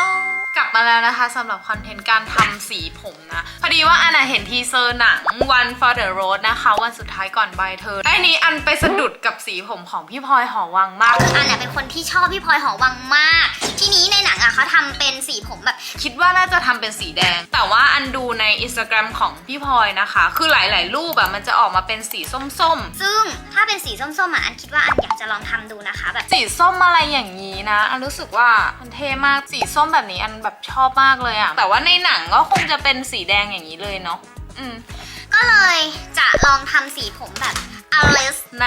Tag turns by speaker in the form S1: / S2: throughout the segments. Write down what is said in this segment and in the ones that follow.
S1: ลกลับมาแล้วนะคะสำหรับคอนเทนต์การทำสีผมนะ พอดีว่าอันน่ะเห็นทีเซอร์หนัง One for the Road นะคะ วันสุดท้ายก่อนใบเธอไอ้นี้อันไปสะดุดกับสีผมของพี่พลอยหอวังมาก
S2: อันน่ะเป็นคนที่ชอบพี่พลอยหอวังมาก ทีนี้ใน อะเขาทำเป็นสีผมแบบ
S1: คิดว่าน่าจะทำเป็นสีแดง แต่ว่าอันดูใน Instagram ของพี่พลอยนะคะ คือหลาย ๆ รูปอะมันจะออกมาเป็นสีส้ม
S2: ซึ่งถ้าเป็นสีส้มๆอะอันคิดว่าอันอยากจะลองทำดูนะคะ แบบ
S1: ๆ สีส้มอะไรอย่างนี้นะ อันรู้สึกว่ามันเท่มากสีส้มแบบนี้อันแบบชอบมากเลยอะแต่ว่าในหนังก็คงจะเป็นสีแดงอย่างนี้เลยเนาะอืม
S2: ก็เลยจะลองทำสีผมแบบ อเลส
S1: ใน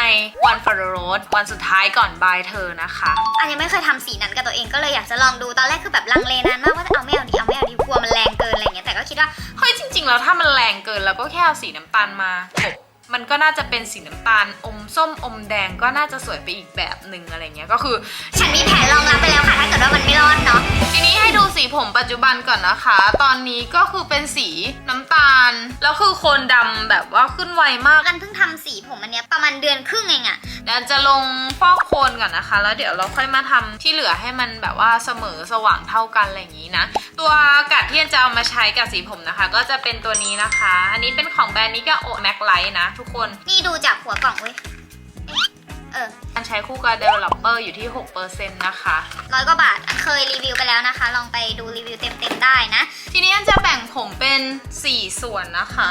S1: One for the Road วันสุดท้ายก่อนบายเธอนะคะ
S2: อันยังไม่เคยทำสีนั้นกับตัวเองก็เลยอยากจะลองดูตอนแรกคือแบบลังเลนานมากว่าจะเอาไม่เอาดีเอาไม่เอาดีกลัวมันแรงเกินอะไรเงี้ยแต่ก็คิดว่า
S1: เฮ้ยจริง ๆ แล้วถ้ามันแรงเกินเราก็แค่เอาสีน้ำตาลมากบ มันก็น่าจะเป็นสีน้ำตาลอมส้มอมแดงก็น่าจะสวยไปอีกแบบหนึ่งอะไรเงี้ยก็คือ
S2: ฉันมีแผนรองรับไปแล้วค่ะ ถ้าเกิดว่ามันไม่รอดเนาะ
S1: ทีนี้ให้ดูสีผมปัจจุบันก่อนนะคะ ตอนนี้ก็คือเป็นสีน้ำตาล แล้วคือโคนดำแบบว่าขึ้นไวมาก
S2: กันเพิ่งทำสีผมอันเนี้ยประมาณเดือนครึ่งเองอะ
S1: เดี๋ยวจะลงฟอกโคนก่อนนะคะ แล้วเดี๋ยวเราค่อยมาทำที่เหลือให้มันแบบว่าเสมอสว่างเท่ากันอะไรอย่างนี้นะ ตัวกัดที่จะเอามาใช้กับสีผมนะคะ ก็จะเป็นตัวนี้นะคะ อันนี้เป็นของแบรนด์นี้ก็โอแม็กไลท์นะ ทุกคน
S2: นี่ดูจากหัวกล่องเว้ยเอ๊ะเออ
S1: การใช้คู่กับ developer อยู่ที่ 6%นะคะ
S2: ร้อยกว่าบาท อันเคยรีวิวไปแล้วนะคะ ลองไปดูรีวิวเต็มๆได้นะ
S1: ทีนี้อันจะแบ่งผมเป็น 4 ส่วนนะคะ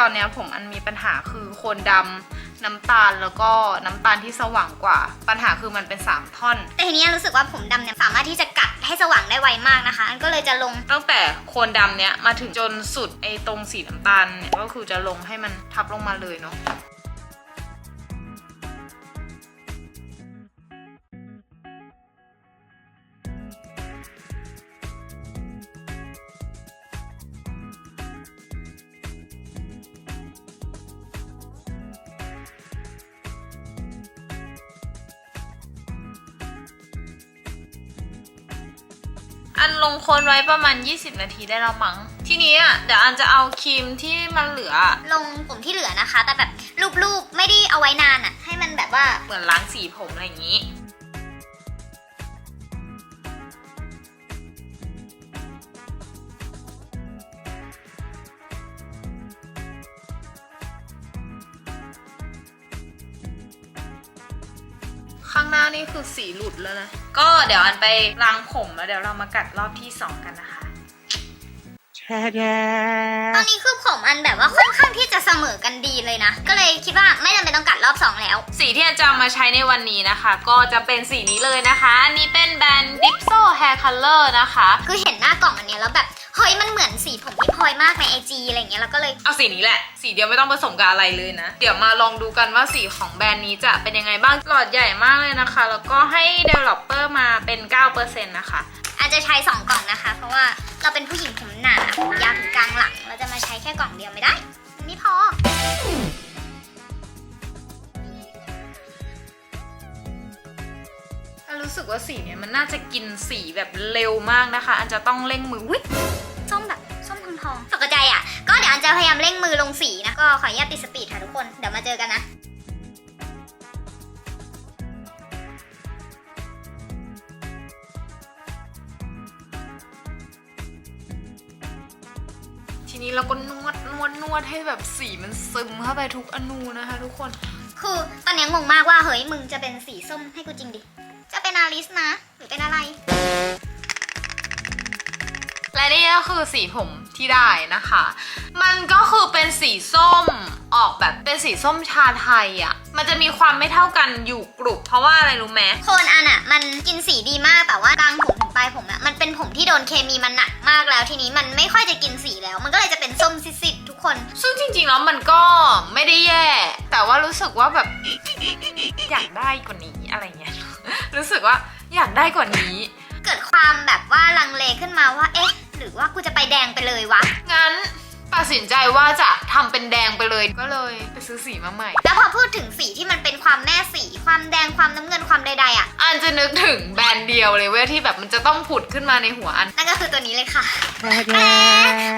S1: ตอนเนี้ยผมอันมีปัญหาคือโคนดำน้ำตาลแล้วก็น้ำตาลที่สว่างกว่า ปัญหาคือมันเป็น 3 ท่อน
S2: แต่ทีนี้รู้สึกว่าผมดำเนี่ยสามารถที่จะกัดให้สว่างได้ไวมากนะคะ อันก็เลยจะลง
S1: ตั้งแต่โคนดำเนี้ยมาถึงจนสุดไอ้ตรงสีน้ำตาลเนี่ยก็คือจะลงให้มันทับลงมาเลยเนาะ อันลงโคนไว้ประมาณ 20 นาทีได้แล้วมั้ง ทีนี้อะเดี๋ยวอันจะเอาครีมที่มันเหลือ
S2: ลงผมที่เหลือนะคะ แต่แบบรูปๆไม่ได้เอาไว้นานอะ่ะ ให้มันแบบว่า
S1: เหมือนล้างสีผมอะไรอย่างนี้ข้างหน้านี่คือสีหลุดแล้วนะ ก็เดี๋ยวอันไปล้างผมแล้วเดี๋ยวเรามากัดรอบที่ 2 กันนะคะ
S2: ตอนนี้คือผมอันแบบว่าค่อนข้างที่จะเสมอกันดีเลยนะ ก็เลยคิดว่าไม่จำเป็นต้องกัดรอบสองแล้ว
S1: สีที่อาจารย์มาใช้ในวันนี้นะคะ ก็จะเป็นสีนี้เลยนะคะอันนี้เป็นแบรนด์ Dipso Hair Color นะคะ
S2: คือเห็นหน้ากล่องอันเนี้ยแล้วแบบเฮ้ยมันเหมือนสีผมที่พลอยมากในไอจีอะไรเงี้ยแล้วก็เลย
S1: เอาสีนี้แหละ สีเดียวไม่ต้องผสมกับอะไรเลยนะ เดี๋ยวมาลองดูกันว่าสีของแบรนด์นี้จะเป็นยังไงบ้างหลอดใหญ่มากเลยนะคะ แล้วก็ให้ developer มาเป็น 9%นะคะ
S2: อาจจะใช้สองกล่องนะคะ เพราะว่าเราเป็นผู้หญิงผมหนาผมยาวถึงกลางหลัง เราจะมาใช้แค่กล่องเดียวไม่ได้มันไม่พอ
S1: รู้สึกว่าสีเนี้ยมันน่าจะกินสีแบบเร็วมากนะคะ อันจะต้องเร่งมือวิ
S2: ส้มแบบส้มทองทองตกใจอะ ก็เดี๋ยวอันจะพยายามเร่งมือลงสีนะ ก็ขออนุญาตปิดสปีดค่ะทุกคน เดี๋ยวมาเจอกันนะ
S1: ทีนี้เราก็นวดนวดนวดให้แบบสีมันซึมเข้าไปทุกอนูนะคะทุกคน
S2: คือตอนนี้งงมากว่าเฮ้ยมึงจะเป็นสีส้มให้กูจริงดิ จะเป็นอาริสนะ หรือเป็นอะไร
S1: และนี่ก็คือสีผมที่ได้นะคะ มันก็คือเป็นสีส้มออกแบบเป็นสีส้มชาไทยอะ่ะ มันจะมีความไม่เท่ากันอยู่กลุ่มเพราะว่าอะไรรู้ไหม
S2: โคนอันอะมันกินสีดีมากแต่ว่าดังผมถึงปลายผมอะมันเป็นผมที่โดนเคมีมันหนักมากแล้วทีนี้มันไม่ค่อยจะกินสีแล้ว มันก็เลยจะเป็นส้มซิดๆทุกคน
S1: ซึ่งจริงๆแล้วมันก็ไม่ได้แย่ แต่ว่ารู้สึกว่าแบบอยากได้กว่านี้อะไรเงี้ย รู้สึกว่าอยากได้กว่านี้
S2: เกิดความแบบว่าลังเลขึ้นมาว่า เอ๊ะ หรือว่ากูจะไปแดงไปเลยวะ
S1: งั้น ตัดสินใจว่าจะทำเป็นแดงไปเลย ก็เลยไปซื้อสีมาใหม่
S2: แล้วพอพูดถึงสีที่มันเป็นความแม่สี ความแดงความน้ำเงินความใดๆอะ
S1: อันจะนึกถึงแบรนด์เดียวเลยเว้ยที่แบบมันจะต้องผุดขึ้นมาในหัวอัน
S2: นั่นก็คือตัวนี้เลยค่ะ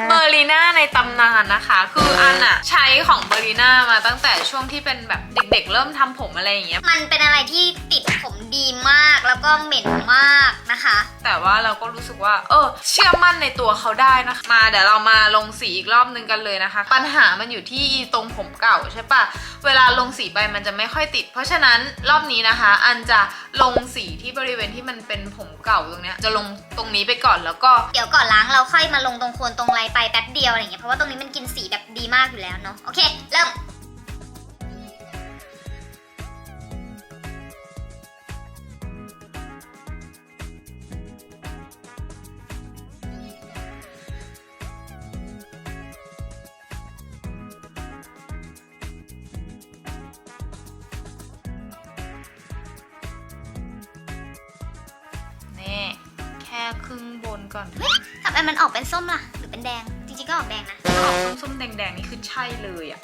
S1: เบอร์ลีน่าในตำนานนะคะ คืออันอะใช้ของเบอร์ลีน่ามาตั้งแต่ช่วงที่เป็นแบบเด็กๆ เริ่มทำผมอะไรอย่างเงี้ย
S2: มันเป็นอะไรที่ติดผมดีมากแล้วก็เหม็นมากนะคะ
S1: แต่ว่าเราก็รู้สึกว่า เออ เชื่อมั่นในตัวเขาได้นะคะ มาเดี๋ยวเรามาลงสีอีกรอบนึงกันเลยนะคะ ปัญหามันอยู่ที่ตรงผมเก่าใช่ปะเวลาลงสีไปมันจะไม่ค่อยติด เพราะฉะนั้นรอบนี้นะคะ อันจะลงสีที่บริเวณที่มันเป็นผมเก่าตรงเนี้ยจะลงตรงนี้ไปก่อนแล้วก็
S2: เดี๋ยวก่อนล้างเราค่อยมาลงตรงโคนตรงไรไปแป๊บเดียวอะไรเงี้ยเพราะว่าตรงนี้มันกินสีแบบดีมากอยู่แล้วเนาะโอเคเริ่ม
S1: ค่ครึ่งบนก่อน
S2: ทำไมมันออกเป็นส้มล่ะ หรือเป็นแดง จริงๆก็ออกแดงนะ
S1: ออกส้มๆแดงๆนี่คือใช่เลยอะ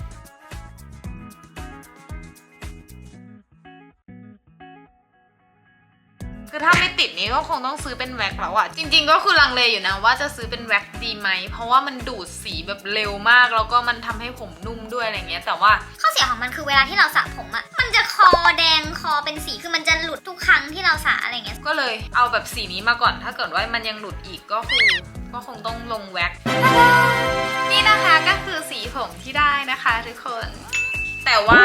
S1: ถ้าไม่ติดนี้ก็คงต้องซื้อเป็นแว็กแล้วอะจริง ๆ ก็คือลังเลอยู่นะว่าจะซื้อเป็นแว็กดีไหม เพราะว่ามันดูดสีแบบเร็วมาก แล้วก็มันทำให้ผมนุ่มด้วยอะไรเงี้ย แต่ว่า
S2: ข้อเสียของมันคือเวลาที่เราสระผมอะมันจะคอแดงคอเป็นสีคือมันจะหลุดทุกครั้งที่เราสระอะไรเงี้ย
S1: ก็เลยเอาแบบสีนี้มาก่อน ถ้าเกิดว่ามันยังหลุดอีกก็คือก็คงต้องลงแว็กนี่นะคะก็คือสีผมที่ได้นะคะทุกคน แต่ว่า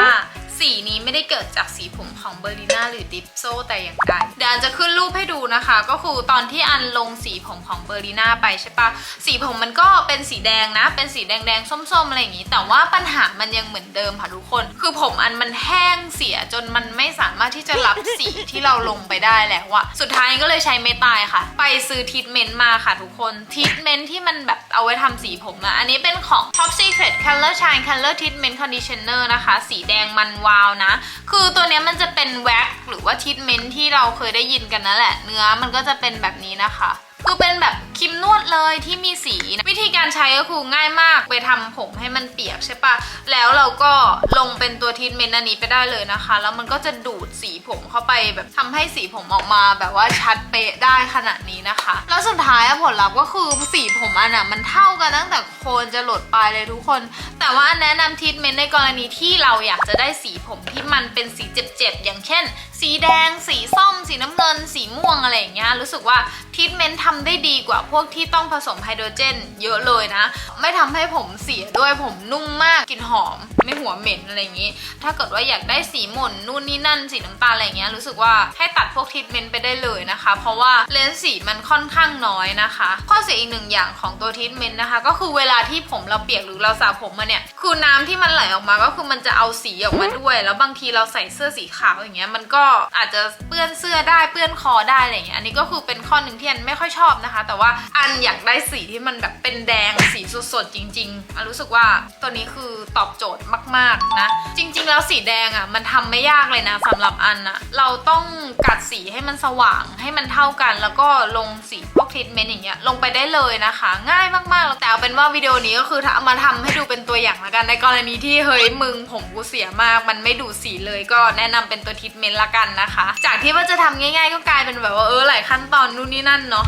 S1: สีนี้ไม่ได้เกิดจากสีผมของเบอร์ลิน่าหรือดิปโซแต่อย่างใดเดี๋ยวอันจะขึ้นรูปให้ดูนะคะ ก็คือตอนที่อันลงสีผมของเบอร์ลิน่าไปใช่ปะสีผมมันก็เป็นสีแดงนะ เป็นสีแดงๆส้มๆอะไรอย่างนี้ แต่ว่าปัญหามันยังเหมือนเดิมค่ะทุกคน คือผมอันมันแห้งเสียจนมันไม่สามารถที่จะรับสีที่เราลงไปได้แล้วอะสุดท้ายก็เลยใช้เมตายค่ะ ไปซื้อทรีทเมนต์มาค่ะทุกคนทรีทเมนต์ที่มันแบบเอาไว้ทำสีผมอะอันนี้เป็นของ Top Secret Color Shine Color Treatment Conditioner นะคะ สีแดงมันวาวนะ คือตัวนี้มันจะเป็นแว็กหรือว่าทรีทเมนที่เราเคยได้ยินกันนั่นแหละ เนื้อมันก็จะเป็นแบบนี้นะคะ คือเป็นแบบครีมนวดเลยที่มีสีนะวิธีการใช้ก็คือง่ายมากไปทำผมให้มันเปียกใช่ปะแล้วเราก็ลงเป็นตัวทีทเมนต์อันนี้ไปได้เลยนะคะ แล้วมันก็จะดูดสีผมเข้าไปแบบทำให้สีผมออกมาแบบว่าชัดเป๊ะได้ขนาดนี้นะคะ แล้วสุดท้ายผลลัพธ์ก็คือสีผมอันอะมันเท่ากันตั้งแต่โคนจะหลดปลายเลยทุกคน แต่ว่าแนะนำทีทเมนต์ในกรณีที่เราอยากจะได้สีผมที่มันเป็นสีเจ็บๆอย่างเช่น สีแดงสีส้ม สีน้ำเงิน สีม่วงอะไรอย่างเงี้ยรู้สึกว่าทรีทเมนต์ทำได้ดีกว่าพวกที่ต้องผสมไฮโดรเจน เยอะเลยนะ ไม่ทำให้ผมเสียด้วยผมนุ่มมากกลิ่นหอม ไม่หัวเหม็นอะไรอย่างงี้ ถ้าเกิดว่าอยากได้สีหม่นนู่นนี่นั่นสีน้ำตาลอะไรอย่างเงี้ยรู้สึกว่าให้ตัดพวกทรีทเมนต์ไปได้เลยนะคะ เพราะว่าเลนส์สีมันค่อนข้างน้อยนะคะ ข้อเสียอีกหนึ่งอย่างของตัวทรีทเมนต์นะคะ ก็คือเวลาที่ผมเราเปียกหรือเราสระผมมาเนี่ยคือน้ำที่มันไหลออกมาก็คือมันจะเอาสีออกมาด้วย แล้วบางทีเราใส่เสื้อสีขาวอย่างเงี้ยมันก็อาจจะเปื้อนเสื้อได้เปื้อนคอได้อะไรเงี้ยอันนี้ก็คือเป็นข้อหนึ่งที่อันไม่ค่อยชอบนะคะ แต่ว่าอันอยากได้สีที่มันแบบเป็นแดงสีสดๆจริงๆอันรู้สึกว่าตัวนี้คือตอบโจทย์มากๆนะ จริง ๆ แล้วสีแดงอะมันทำไม่ยากเลยนะสำหรับอันอะเราต้องกัดสีให้มันสว่างให้มันเท่ากัน แล้วก็ลงสีพวกทรีทเมนต์อย่างเงี้ยลงไปได้เลยนะคะ ง่ายมากๆแต่เอาเป็นว่าวิดีโอนี้ก็คือเอามาทำให้ดูเป็นตัวอย่างละกันในกรณีที่เฮ้ยมึงผมกูเสียมาก มันไม่ดูดสีเลยก็แนะนำเป็นตัวทรีทเมนต์ละกันนะคะ จากที่ว่าจะทำง่าย ๆ ก็กลายเป็นแบบว่าเออหลายขั้นตอนนู่นนี่นั่นเนาะ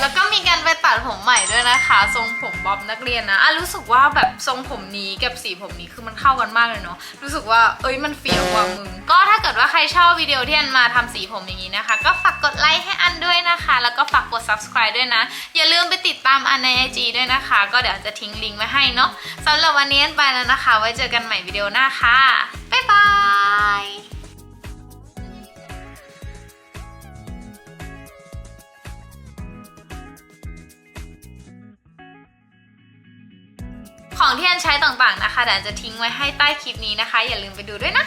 S1: แล้วก็มีการไปตัดผมใหม่ด้วยนะคะ ทรงผมบ๊อบนักเรียนนะอะรู้สึกว่าแบบทรงผมนี้กับสีผมนี้คือมันเข้ากันมากเลยเนาะรู้สึกว่าเอ้ยมันเฟี้ยวว่ะมึงก็ถ้าเกิดว่าใครชอบวิดีโอที่อันมาทำสีผมอย่างนี้นะคะ ก็ฝากกดไลค์ให้อันด้วยนะคะ แล้วก็ฝากกด subscribe ด้วยนะ อย่าลืมไปติดตามอันใน IG ด้วยนะคะ ก็เดี๋ยวจะทิ้งลิงก์ไว้ให้เนาะสำหรับวันนี้ไปแล้วนะคะ ไว้เจอกันใหม่วิดีโอหน้าค่ะ บ๊ายบายของที่อันใช้ต่างๆนะคะเดี๋ยวอันจะทิ้งไว้ให้ใต้คลิปนี้นะคะ อย่าลืมไปดูด้วยนะ